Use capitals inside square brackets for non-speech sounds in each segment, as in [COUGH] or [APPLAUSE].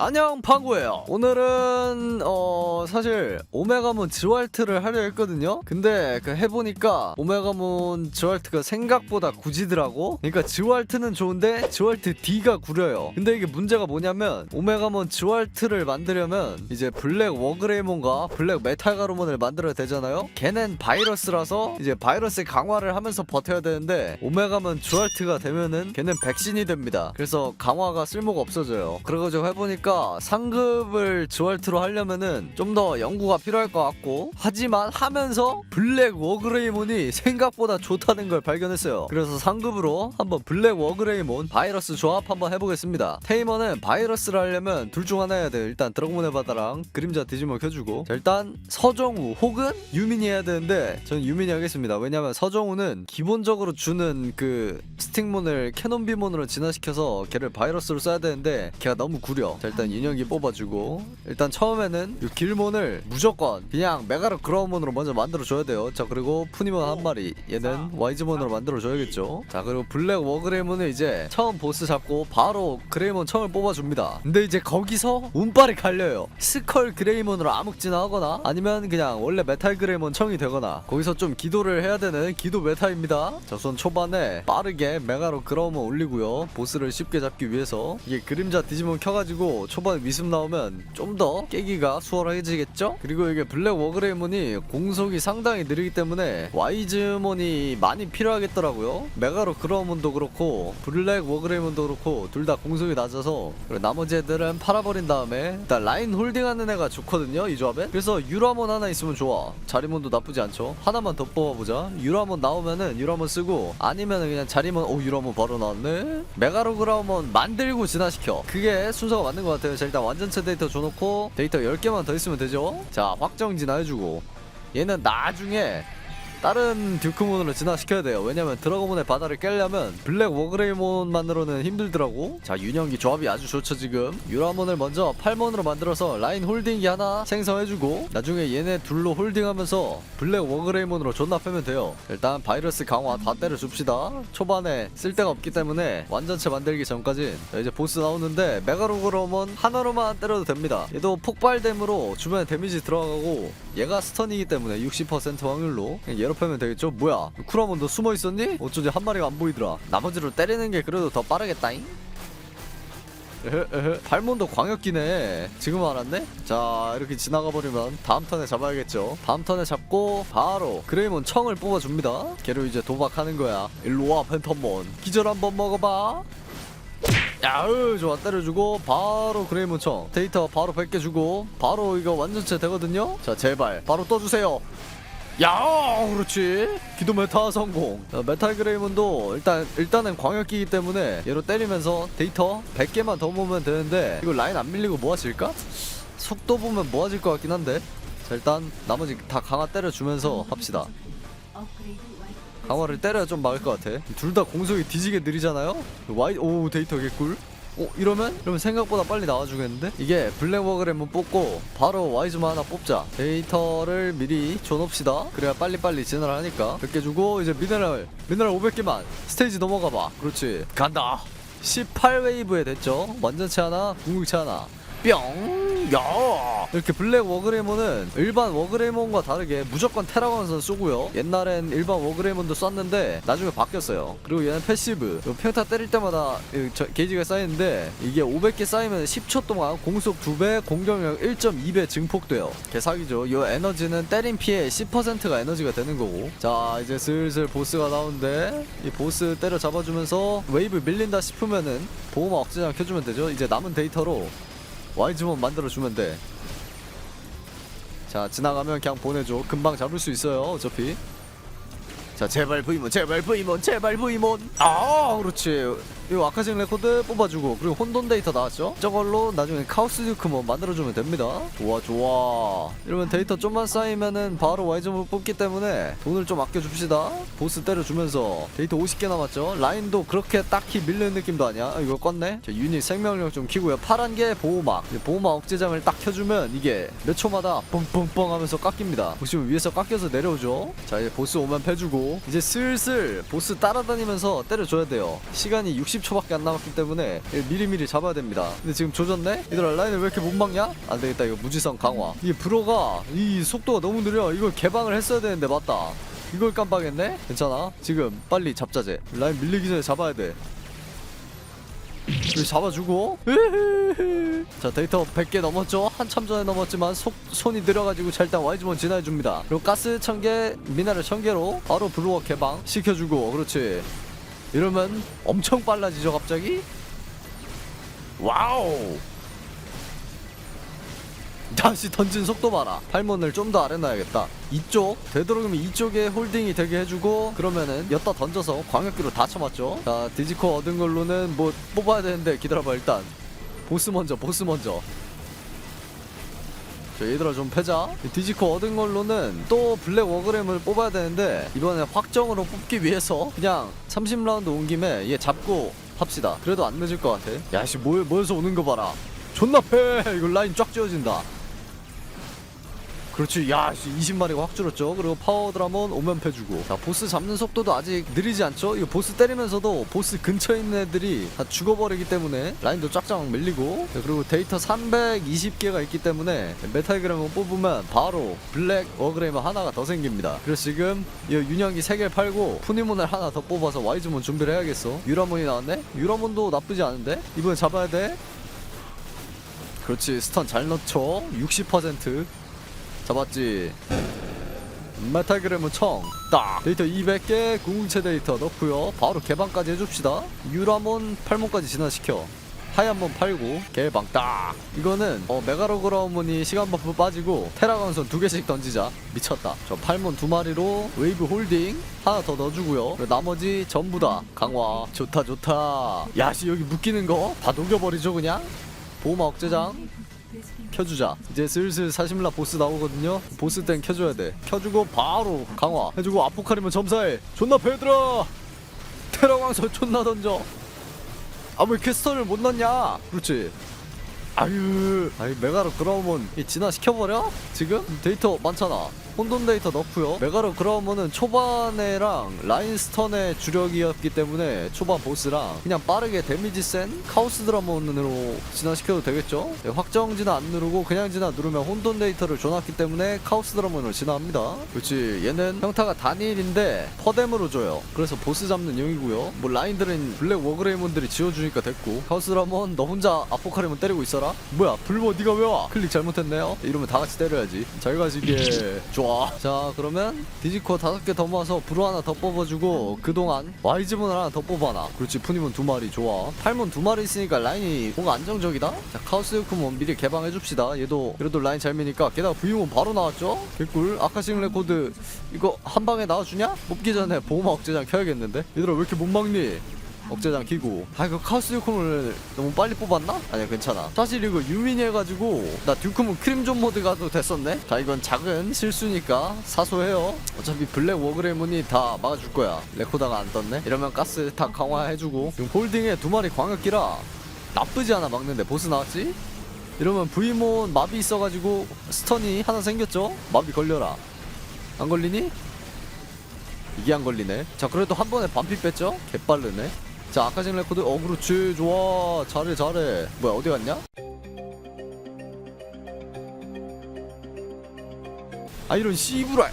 안녕 방구예요. 오늘은 어 사실 오메가몬 지왈트를 하려 했거든요. 근데 그 해보니까 오메가몬 지왈트가 생각보다 굳이더라고. 그러니까 지왈트는 좋은데 지왈트 D가 구려요. 근데 이게 문제가 뭐냐면 오메가몬 지왈트를 만들려면 이제 블랙 워그레이몬과 블랙 메탈가루몬을 만들어야 되잖아요. 걔넨 바이러스라서 이제 바이러스 강화를 하면서 버텨야 되는데 오메가몬 지왈트가 되면은 걔는 백신이 됩니다. 그래서 강화가 쓸모가 없어져요. 그래가지고 해보니까 상급을 주얼트로 하려면은 좀 더 연구가 필요할 것 같고 하지만 하면서 블랙 워그레이몬이 생각보다 좋다는 걸 발견했어요. 그래서 상급으로 한번 블랙 워그레이몬 바이러스 조합 한번 해보겠습니다. 테이머는 바이러스를 하려면 둘 중 하나 해야 돼요. 일단 드래곤의 바다랑 그림자 디지몬 켜주고 자, 일단 서정우 혹은 유민이 해야 되는데 저는 유민이 하겠습니다. 왜냐면 서정우는 기본적으로 주는 그 스틱몬을 캐논비몬으로 진화시켜서 걔를 바이러스로 써야 되는데 걔가 너무 구려. 자 일단 인형기 뽑아주고 일단 처음에는 이 길몬을 무조건 그냥 메가르 그라우몬으로 먼저 만들어줘야 돼요. 자 그리고 푸니몬 한 마리 얘는 와이즈몬으로 만들어줘야겠죠? 자 그리고 블랙 워그레이몬은 이제 처음 보스 잡고 바로 그레이몬 청을 뽑아줍니다. 근데 이제 거기서 운빨이 갈려요. 스컬 그레이몬으로 암흑진화 하거나 아니면 그냥 원래 메탈 그레이몬 청이 되거나 거기서 좀 기도를 해야 되는 기도 메타입니다. 자 우선 초반에 빠르게 메가로 그라우몬 올리고요. 보스를 쉽게 잡기 위해서 이게 그림자 디지몬 켜가지고 초반에 미습 나오면 좀 더 깨기가 수월해지겠죠? 그리고 이게 블랙 워그레이몬이 공속이 상당히 느리기 때문에 와이즈몬이 많이 필요하겠더라고요. 메가로 그라우몬도 그렇고 블랙 워그레이몬도 그렇고 둘 다 공속이 낮아서 나머지 애들은 팔아버린 다음에 일단 라인 홀딩하는 애가 좋거든요 이 조합에. 그래서 유라몬 하나 있으면 좋아. 자리몬도 나쁘지 않죠. 하나만 더 뽑아보자. 유라몬 나오면은 유라몬 쓰고 아니면은 그냥 자리몬 오 유라몬 바로 나왔네? 메가로 그라우몬 만들고 진화시켜. 그게 순서가 맞는 것 같아요 자 일단 완전체 데이터 줘놓고 데이터 10개만 더 있으면 되죠? 자 확정 진화해주고. 얘는 나중에 다른 듀크몬으로 진화시켜야 돼요. 왜냐면 드라고몬의 바다를 깨려면 블랙 워그레이몬만으로는 힘들더라고. 자 윤영기 조합이 아주 좋죠 지금. 유라몬을 먼저 8몬으로 만들어서 라인 홀딩기 하나 생성해주고 나중에 얘네 둘로 홀딩하면서 블랙 워그레이몬으로 존나 패면 돼요. 일단 바이러스 강화 다 때려줍시다. 초반에 쓸데가 없기 때문에 완전체 만들기 전까지. 자, 이제 보스 나오는데 메가로그로몬 하나로만 때려도 됩니다. 얘도 폭발됨으로 주변에 데미지 들어가고 얘가 스턴이기 때문에 60% 확률로 그냥 얘로 패면 되겠죠? 뭐야 쿠라몬 너 숨어 있었니? 어쩐지 한 마리가 안 보이더라 나머지로 때리는 게 그래도 더 빠르겠다잉 에헤. 발몬도 광역기네 지금 알았네? 자 이렇게 지나가 버리면 다음 턴에 잡아야겠죠 다음 턴에 잡고 바로 그레이몬 청을 뽑아줍니다 걔로 이제 도박하는 거야 일로와 팬텀몬 기절 한번 먹어봐 야으 좋아. 때려주고 바로 그레이몬 청 데이터 바로 100개 주고 바로 이거 완전체 되거든요. 자 제발 바로 떠주세요. 야 그렇지. 기도 메타 성공. 자, 메탈 그레이몬도 일단 일단은 광역기이기 때문에 얘로 때리면서 데이터 100개만 더 모으면 되는데 이거 라인 안 밀리고 모아질까? 속도 보면 모아질 것 같긴 한데. 자 일단 나머지 다 강화 때려주면서 합시다 강화를 때려야 좀 막을 것 같아. 둘 다 공속이 뒤지게 느리잖아요? 와이 오 데이터 개꿀. 어 이러면? 이러면 생각보다 빨리 나와주겠는데? 이게 블랙워그램은 뽑고 바로 와이즈만 하나 뽑자. 데이터를 미리 줘놓읍시다. 그래야 빨리빨리 진화를 하니까. 100개 주고 이제 미네랄 미네랄 500개만 스테이지 넘어가봐. 그렇지. 간다. 18웨이브에 됐죠? 완전체 하나 궁극체 하나 뿅! 야! 이렇게 블랙 워그레이몬은 일반 워그레이몬과 다르게 무조건 테라건선 쏘고요. 옛날엔 일반 워그레이몬도 쐈는데 나중에 바뀌었어요. 그리고 얘는 패시브. 이거 평타 때릴 때마다 이 저- 게이지가 쌓이는데 이게 500개 쌓이면 10초 동안 공속 2배, 공격력 1.2배 증폭돼요. 개사기죠. 이 에너지는 때린 피해 10%가 에너지가 되는 거고. 자, 이제 슬슬 보스가 나오는데 이 보스 때려 잡아주면서 웨이브 밀린다 싶으면은 보호막 억제장 켜주면 되죠. 이제 남은 데이터로 와이즈몬 만들어주면 돼. 자, 지나가면 그냥 보내줘. 금방 잡을 수 있어요, 어차피. 자, 제발 V몬, 제발 V몬, 제발 V몬. 아, 그렇지. 이거 아카진 레코드 뽑아주고 그리고 혼돈 데이터 나왔죠? 저걸로 나중에 카오스 듀크몬 만들어주면 됩니다. 좋아, 좋아. 이러면 데이터 좀만 쌓이면은 바로 와이즈몬 뽑기 때문에 돈을 좀 아껴줍시다. 보스 때려주면서 데이터 50개 남았죠? 라인도 그렇게 딱히 밀리는 느낌도 아니야. 아, 이거 껐네? 자, 유닛 생명력 좀 키고요. 파란 게 보호막. 보호막 억제장을 딱 켜주면 이게 몇 초마다 뻥뻥뻥 하면서 깎입니다. 보시면 위에서 깎여서 내려오죠? 자, 이제 보스 오면 패주고 이제 슬슬 보스 따라다니면서 때려줘야 돼요. 시간이 60 30초밖에 안 남았기 때문에 미리미리 잡아야 됩니다. 근데 지금 조졌네? 얘들아 라인을 왜 이렇게 못 막냐? 안 되겠다 이거 무지성 강화. 이게 브로가 이 속도가 너무 느려. 이걸 개방을 했어야 되는데 맞다. 이걸 깜빡했네? 괜찮아. 지금 빨리 잡자제 라인 밀리기 전에 잡아야 돼. 잡아주고. 자 데이터 100개 넘었죠? 한참 전에 넘었지만 속, 손이 느려가지고 자 일단 Y즈본 진화해줍니다. 그리고 가스 1000개 미나를 1000개로 바로 블루워 개방 시켜주고. 그렇지 이러면 엄청 빨라지죠 갑자기? 와우! 다시 던진 속도 봐라. 팔문을 좀 더 아래 놔야겠다. 이쪽 되도록이면 이쪽에 홀딩이 되게 해주고 그러면은 엿다 던져서 광역기로 다 쳐맞죠? 자 디지코 얻은 걸로는 뭐 뽑아야 되는데 기다려봐 일단. 보스 먼저 보스 먼저 자 얘들아 좀 패자. 디지코 얻은 걸로는 또 블랙 워그램을 뽑아야 되는데 이번에 확정으로 뽑기 위해서 그냥 30라운드 온 김에 얘 잡고 합시다. 그래도 안 늦을 것 같아. 야씨 모, 모여서 오는 거 봐라. 존나 패. 이거 라인 쫙 지어진다 그렇지. 야 20마리가 확 줄었죠. 그리고 파워 드라몬 오면 패주고. 자 보스 잡는 속도도 아직 느리지 않죠? 이거 보스 때리면서도 보스 근처에 있는 애들이 다 죽어버리기 때문에 라인도 쫙쫙 밀리고. 자, 그리고 데이터 320개가 있기 때문에 메탈그램을 뽑으면 바로 블랙 어그램 하나가 더 생깁니다. 그래서 지금 이 윤영기 3개를 팔고 푸니몬을 하나 더 뽑아서 와이즈몬 준비를 해야겠어. 유라몬이 나왔네? 유라몬도 나쁘지 않은데? 이번에 잡아야 돼. 그렇지 스턴 잘 넣죠? 60% 잡았지. 메탈그램은 청 딱. 데이터 200개 궁극체 데이터 넣고요. 바로 개방까지 해줍시다. 유라몬 8몬까지 진화시켜. 하얀몬 팔고 개방 딱. 이거는 어 메가로그라우몬이 시간 버프 빠지고 테라건선 두 개씩 던지자. 미쳤다. 저 8몬 두 마리로 웨이브 홀딩 하나 더 넣어주고요. 나머지 전부 다 강화. 좋다 좋다. 야씨 여기 묶이는 거? 다 녹여버리죠 그냥? 보호막 억제장 켜주자. 이제 슬슬 사심라 보스 나오거든요. 보스 땐 켜줘야 돼. 켜주고 바로 강화. 해주고 아포카리면 점사해. 존나 배들어 테러광선 존나 던져. 아왜 캐스터를 못 넣냐? 그렇지. 아유. 아이 메가로 그라우몬 이 진화 시켜버려? 지금? 데이터 많잖아 혼돈 데이터 넣고요. 메가로 그라우몬은 초반에랑 라인스턴의 주력이었기 때문에 초반 보스랑 그냥 빠르게 데미지 센 카오스 드라몬으로 진화시켜도 되겠죠? 네, 확정 진화 안 누르고 그냥 진화 누르면 혼돈 데이터를 줘놨기 때문에 카오스 드라몬으로 진화합니다. 그렇지 얘는 평타가 단일인데 퍼뎀으로 줘요. 그래서 보스 잡는 용이고요. 뭐 라인들은 블랙 워그레이몬들이 지워주니까 됐고. 카오스 드라몬 너 혼자 아포카리몬 때리고 있어라. 뭐야 불모 니가 왜 와? 클릭 잘못했네요. 이러면 다 같이 때려야지. 잘 가시게. 좋아 자 그러면 디지코 다섯 개 더 모아서 브루 하나 더 뽑아주고 그동안 와이즈문 하나 더 뽑아놔. 그렇지 푸니몬 두 마리 좋아. 팔몬 두 마리 있으니까 라인이 뭔가 안정적이다? 자 카오스 유쿠몬 미리 개방해줍시다. 얘도 그래도 라인 잘 미니까 게다가 부유몬 바로 나왔죠? 개꿀. 아카싱 레코드 이거 한 방에 나와주냐? 뽑기 전에 보호막 억제장 켜야겠는데? 얘들아 왜 이렇게 못 막니? 억제장 키고 아 이거 카우스 듀크몬을 너무 빨리 뽑았나? 아니야 괜찮아 사실 이거 유민이 해가지고 나 듀크몬 크림존 모드 가도 됐었네 자 이건 작은 실수니까 사소해요 어차피 블랙 워그레몬이 다 막아줄 거야 레코다가 안 떴네 이러면 가스 다 강화해주고 지금 홀딩에 두 마리 광역기라 나쁘지 않아 막는데 보스 나왔지? 이러면 V몬 마비 있어가지고 스턴이 하나 생겼죠? 마비 걸려라 안 걸리니? 이게 안 걸리네 자 그래도 한 번에 반피 뺐죠? 개빠르네 자 아까진 레코드 어 그렇지. 좋아. 잘해 잘해. 뭐야 어디 갔냐? 아 이런 씨부랄.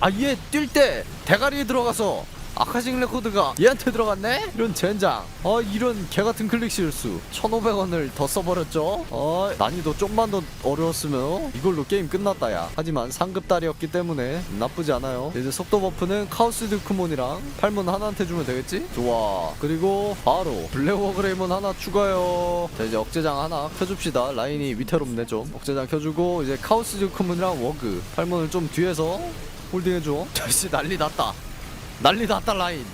아얘 뛸 때 대가리에 들어가서 아카싱 레코드가 얘한테 들어갔네? 이런 젠장. 아 이런 개같은 클릭 실수. 1500원을 더 써버렸죠? 어 난이도 좀만 더 어려웠으면 이걸로 게임 끝났다 야. 하지만 상급달이었기 때문에 나쁘지 않아요. 이제 속도 버프는 카우스 듀크몬이랑 팔문 하나한테 주면 되겠지? 좋아. 그리고 바로 블랙워그레이몬 하나 추가요. 자 이제 억제장 하나 켜줍시다. 라인이 위태롭네 좀. 억제장 켜주고 이제 카우스 듀크몬이랑 워그. 팔문을 좀 뒤에서 홀딩해줘. [LAUGHS] 자씨 난리 났다 난리 났다 라인.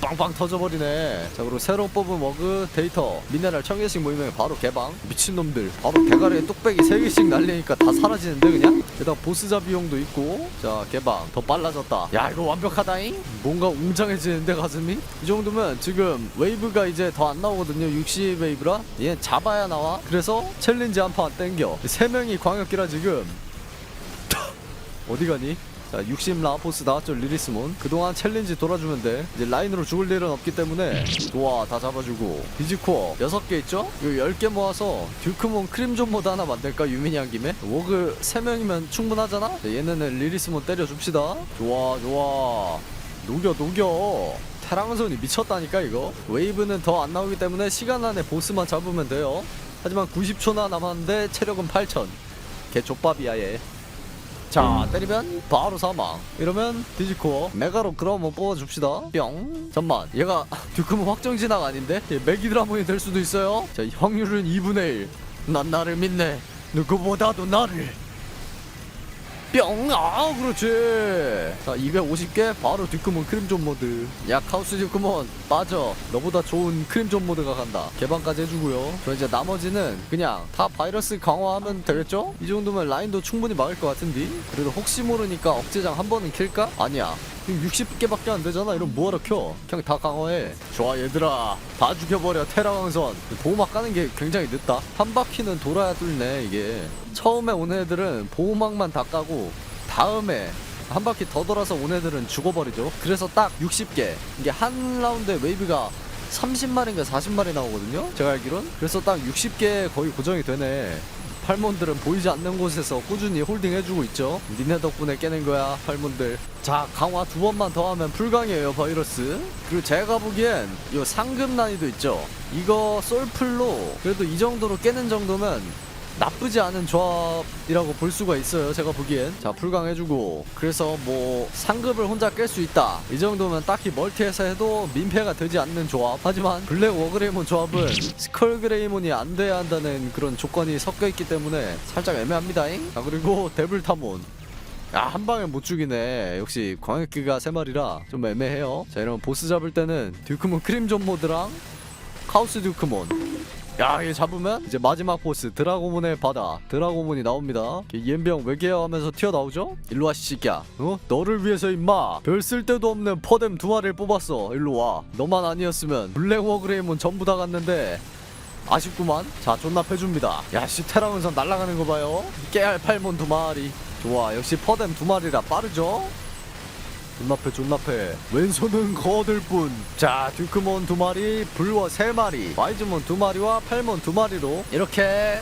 빵빵 터져버리네. 자 그리고 새로 뽑은 워그 데이터 미네랄 1000개씩 모이면 바로 개방. 미친놈들. 바로 대가리에 뚝배기 3개씩 날리니까 다 사라지는데 그냥? 게다가 보스자 비용도 있고. 자 개방. 더 빨라졌다. 야 이거 완벽하다잉? 뭔가 웅장해지는데 가슴이? 이 정도면 지금 웨이브가 이제 더 안 나오거든요 60 웨이브라? 얘 잡아야 나와. 그래서 챌린지 한 판 땡겨. 3명이 광역기라 지금. [LAUGHS] 어디 가니? 자, 60 라포스 나왔죠 리리스몬. 그동안 챌린지 돌아주면 돼 이제 라인으로 죽을 일은 없기 때문에 좋아 다 잡아주고. 비지코어 6개 있죠? 이거 10개 모아서 듀크몬 크림존 모드 하나 만들까 유민이 한 김에? 워그 3명이면 충분하잖아? 자, 얘네는 리리스몬 때려줍시다. 좋아 좋아. 녹여 녹여. 테랑선이 미쳤다니까 이거. 웨이브는 더 안 나오기 때문에 시간 안에 보스만 잡으면 돼요. 하지만 90초나 남았는데 체력은 8000개 족밥이야 얘 자 때리면 바로 사망. 이러면 디지코어 메가로 그럼 뽑아줍시다. 뿅. 잠만 얘가 [LAUGHS] 듀크몬 확정 진학 아닌데? 얘 메기드라몬이 될 수도 있어요? 자 확률은 2분의 1난 나를 믿네. 누구보다도 나를 뿅! 아 그렇지. 자 250개 바로 듀크몬 크림존 모드. 야 카우스 듀크몬 빠져. 너보다 좋은 크림존 모드가 간다. 개방까지 해주고요. 그럼 이제 나머지는 그냥 다 바이러스 강화하면 되겠죠? 이 정도면 라인도 충분히 막을 것 같은데? 그래도 혹시 모르니까 억제장 한 번은 킬까? 아니야 60개밖에 안 되잖아. 이럼 뭐하러 켜? 그냥 다 강화해. 좋아 얘들아. 다 죽여버려 테라강선. 보호막 까는 게 굉장히 늦다. 한 바퀴는 돌아야 뚫네 이게. 처음에 온 애들은 보호막만 다 까고 다음에 한 바퀴 더 돌아서 온 애들은 죽어버리죠. 그래서 딱 60개. 이게 한 라운드에 웨이브가 30마리인가 40마리 나오거든요? 제가 알기론? 그래서 딱 60개 거의 고정이 되네 팔몬들은 보이지 않는 곳에서 꾸준히 홀딩 해주고 있죠. 니네 덕분에 깨는 거야 팔몬들. 자 강화 두 번만 더 하면 불강이에요 바이러스. 그리고 제가 보기엔 요 상급 난이도 있죠. 이거 솔플로 그래도 이 정도로 깨는 정도면 나쁘지 않은 조합이라고 볼 수가 있어요 제가 보기엔 자 풀강 해주고 그래서 뭐 상급을 혼자 깰 수 있다 이 정도면 딱히 멀티해서 해도 민폐가 되지 않는 조합 하지만 블랙 워그레이몬 조합은 스컬 그레이몬이 안 돼야 한다는 그런 조건이 섞여 있기 때문에 살짝 애매합니다잉 자 그리고 데블 타몬 야, 한 방에 못 죽이네. 역시 광역기가 세 마리라 좀 애매해요. 자, 이러면 보스 잡을 때는 듀크몬 크림존 모드랑 카우스 듀크몬. 야, 얘 잡으면 이제 마지막 보스 드라고몬의 바다 드라고몬이 나옵니다. 이엠병 외계어 하면서 튀어나오죠? 일로 와, 씨끼야. 어? 너를 위해서 임마. 별 쓸데도 없는 퍼뎀 두 마리를 뽑았어. 일로 와. 너만 아니었으면 블랙 워그레이몬 전부 다 갔는데 아쉽구만. 자, 존나 패줍니다. 야, 씨, 테라운선 날아가는 거 봐요. 깨알 팔몬 두 마리. 좋아, 역시 퍼뎀 두 마리라 빠르죠? 존나 패, 존나 패. 왼손은 거들 뿐. 자, 듀크몬 두 마리, 불워 세 마리, 와이즈몬 두 마리와 팔몬 두 마리로 이렇게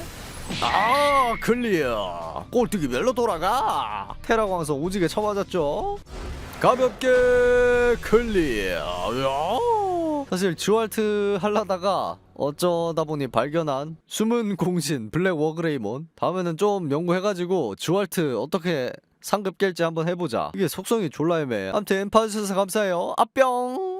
아 클리어 꼴뚜기 멸로 돌아가 테라광선 오지게 쳐맞았죠 가볍게 클리어 야. 사실 주얼트 할라다가 어쩌다 보니 발견한 숨은 공신 블랙 워그레이몬 다음에는 좀 연구해가지고 주얼트 어떻게 상급 깰지 한번 해보자. 이게 속성이 졸라 애매해 아무튼 봐주셔서 감사해요. 아뿅